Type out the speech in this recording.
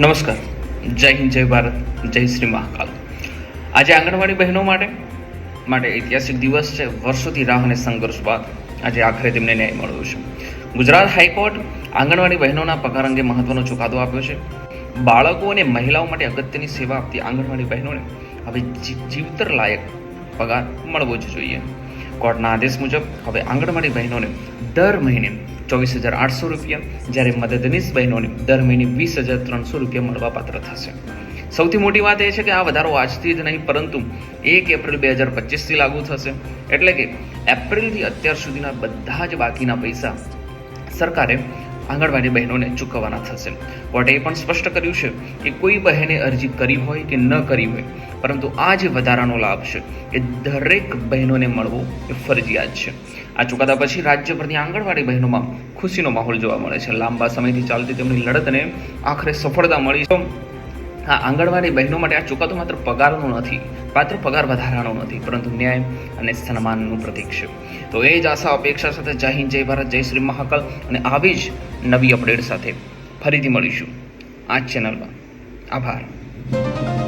નમસ્કાર. જય હિન્દ, જય ભારત, જય શ્રી મહાકાલ. આજે આંગણવાડી બહેનો માટે માટે ઐતિહાસિક દિવસ છે. વર્ષોથી રાહ અને સંઘર્ષ બાદ આજે આખરે તેમને ન્યાય મળ્યો છે. ગુજરાત હાઈકોર્ટ આંગણવાડી બહેનોના પગાર અંગે મહત્વનો ચુકાદો આપ્યો છે. બાળકો અને મહિલાઓ માટે અગત્યની સેવા આપતી આંગણવાડી બહેનોને હવે જીવતર લાયક પગાર મળવો જ જોઈએ. કોર્ટના આદેશ મુજબ હવે આંગણવાડી બહેનોને દર મહિને ચોવીસ હજાર આઠસો રૂપિયા જ્યારે મદદનીશ બહેનોને દર મહિને વીસ હજાર ત્રણસો રૂપિયા મળવાપાત્ર થશે. સૌથી મોટી વાત એ છે કે આ વધારો આજથી જ નહીં, પરંતુ એક એપ્રિલ બે હજાર પચીસથી લાગુ થશે. એટલે કે એપ્રિલથી અત્યાર સુધીના બધા જ બાકીના પૈસા સરકારે આંગણવાડી બહેનોને ચૂકવવાના થશે. કોર્ટે એ પણ સ્પષ્ટ કર્યું છે કે કોઈ બહેને અરજી કરી હોય કે ન કરી હોય, પરંતુ આ જે વધારાનો લાભ છે એ દરેક બહેનોને મળવો એ ફરજિયાત છે. આ ચુકાદા પછી રાજ્યભરની આંગણવાડી બહેનોમાં ખુશીનો માહોલ જોવા મળે છે. લાંબા સમયથી ચાલતી તેમની લડતને આખરે સફળતા મળી છે. આ આંગણવાડી બહેનો માટે આ ચુકાદો માત્ર પગારનો નથી, માત્ર પગાર વધારાનો નથી, પરંતુ ન્યાય અને સન્માનનું પ્રતીક છે. તો એ જ આશા, અપેક્ષા સાથે જય હિન્દ, જય ભારત, જય શ્રી મહાકાલ અને આવી જ નવી અપડેટ સાથે ફરીથી મળીશું. આ ચેનલમાં. આભાર.